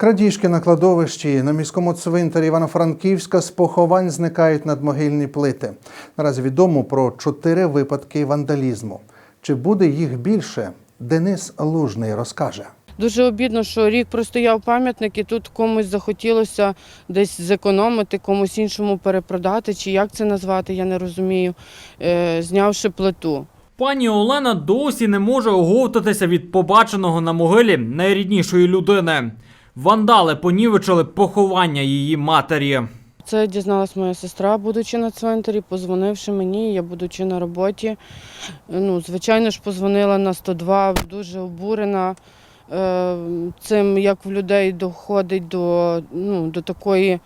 Крадіжки на кладовищі на міському цвинтарі Івано-Франківська з поховань зникають надмогильні плити. Наразі відомо про чотири випадки вандалізму. Чи буде їх більше? Денис Лужний розкаже. Дуже обідно, що рік простояв пам'ятник, і тут комусь захотілося десь зекономити, комусь іншому перепродати, чи як це назвати, я не розумію, е, знявши плиту. Пані Олена досі не може оговтатися від побаченого на могилі найріднішої людини. Вандали понівечили поховання її матері. Це дізналась моя сестра, будучи на цвинтарі, позвонивши мені, я будучи на роботі. Ну, звичайно ж, позвонила на 102, дуже обурена е, цим, як в людей доходить до, ну, до такої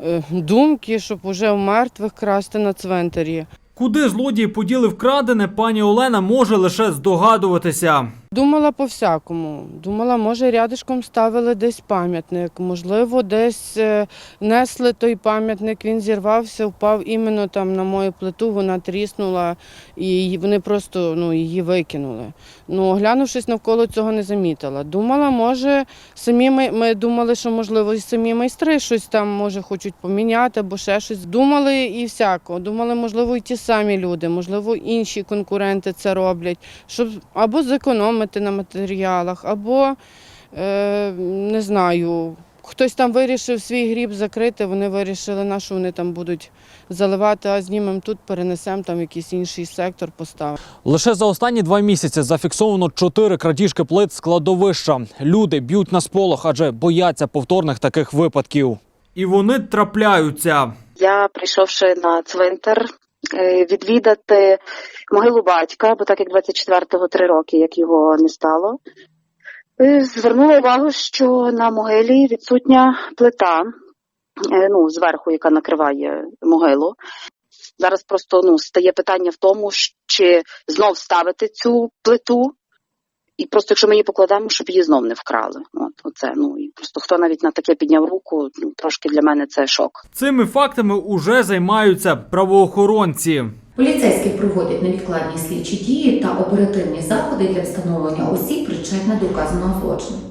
е, думки, щоб уже в мертвих красти на цвинтарі. Куди злодії поділи вкрадене, пані Олена може лише здогадуватися. Думала по-всякому. Думала, може, рядишком ставили десь пам'ятник, можливо, десь е, несли той пам'ятник, він зірвався, впав іменно там на мою плиту, вона тріснула, і вони просто ну, її викинули. Ну, оглянувшись навколо цього, не замітила. Думала, може, самі ми, ми думали, що можливо і самі майстри щось там може хочуть поміняти або ще щось. Думали і всяко. Думали, можливо, і ті самі люди, можливо, інші конкуренти це роблять, щоб або зекономити на матеріалах, або е, не знаю. Хтось там вирішив свій гріб закрити, вони вирішили, на що вони там будуть заливати, а знімемо тут, перенесемо там якийсь інший сектор, поставимо. Лише за останні два місяці зафіксовано чотири крадіжки плит з кладовища. Люди б'ють на сполох, адже бояться повторних таких випадків. І вони трапляються. Я, прийшовши на цвинтар, відвідати могилу батька, бо так як 24-го три роки, як його не стало, е, звернула увагу, що на могилі відсутня плита, е, ну, зверху, яка накриває могилу. Зараз просто ну, стає питання в тому, чи знов ставити цю плиту, і просто якщо ми її покладемо, щоб її знов не вкрали. От, оце, ну, і просто хто навіть на таке підняв руку, ну, трошки для мене це шок. Цими фактами уже займаються правоохоронці. Поліцейські проводять невідкладні слідчі дії та оперативні заходи для встановлення осіб, причетних до указаного злочину.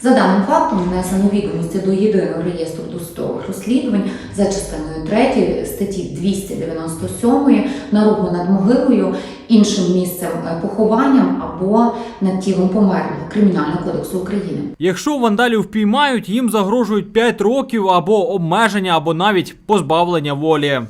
За даним фактом внесено відомості до єдиного реєстру досудових розслідувань за частиною 3 статті 297 наругу над могилою, іншим місцем е, похованням або над тілом померлого Кримінального кодексу України. Якщо вандалів впіймають, їм загрожують 5 років або обмеження, або навіть позбавлення волі.